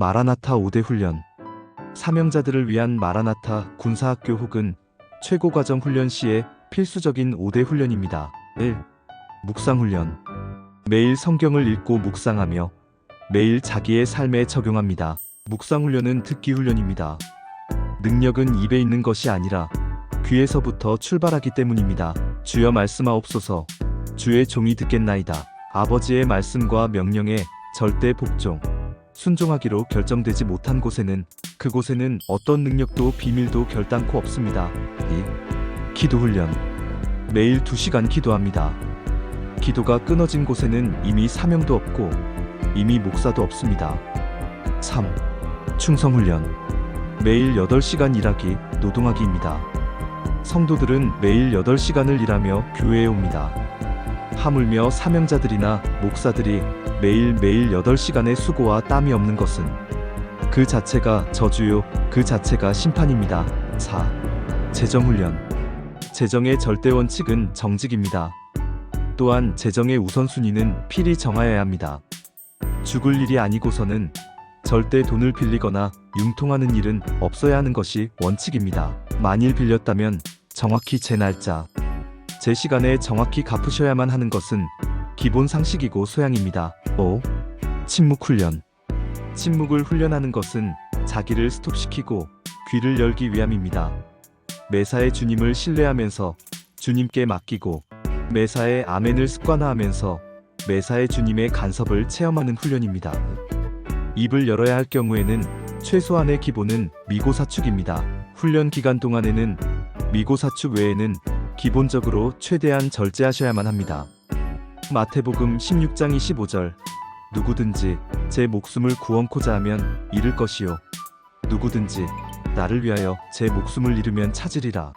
마라나타 5대 훈련. 사명자들을 위한 마라나타 군사학교 혹은 최고과정 훈련 시의 필수적인 5대 훈련입니다. 1. 묵상훈련. 매일 성경을 읽고 묵상하며 매일 자기의 삶에 적용합니다. 묵상훈련은 듣기훈련입니다. 능력은 입에 있는 것이 아니라 귀에서부터 출발하기 때문입니다. 주여 말씀하옵소서. 주의 종이 듣겠나이다. 아버지의 말씀과 명령에 절대 복종. 순종하기로 결정되지 못한 곳에는 그곳에는 어떤 능력도 비밀도 결단코 없습니다. 2. 기도 훈련. 매일 2시간 기도합니다. 기도가 끊어진 곳에는 이미 사명도 없고 이미 목사도 없습니다. 3. 충성 훈련. 매일 8시간 일하기, 노동하기입니다. 성도들은 매일 8시간을 일하며 교회에 옵니다. 하물며 사명자들이나 목사들이 매일매일 8시간의 수고와 땀이 없는 것은 그 자체가 저주요, 그 자체가 심판입니다. 4. 재정훈련. 재정의 절대 원칙은 정직입니다. 또한 재정의 우선순위는 필히 정하여야 합니다. 죽을 일이 아니고서는 절대 돈을 빌리거나 융통하는 일은 없어야 하는 것이 원칙입니다. 만일 빌렸다면 정확히 제 날짜, 제 시간에 정확히 갚으셔야만 하는 것은 기본 상식이고 소양입니다. 5. 침묵 훈련. 침묵을 훈련하는 것은 자기를 스톱시키고 귀를 열기 위함입니다. 매사에 주님을 신뢰하면서 주님께 맡기고 매사에 아멘을 습관화하면서 매사에 주님의 간섭을 체험하는 훈련입니다. 입을 열어야 할 경우에는 최소한의 기본은 미고사축입니다. 훈련 기간 동안에는 미고사축 외에는 기본적으로 최대한 절제하셔야만 합니다. 마태복음 16장 25절. 누구든지 제 목숨을 구원코자 하면 잃을 것이요. 누구든지 나를 위하여 제 목숨을 잃으면 찾으리라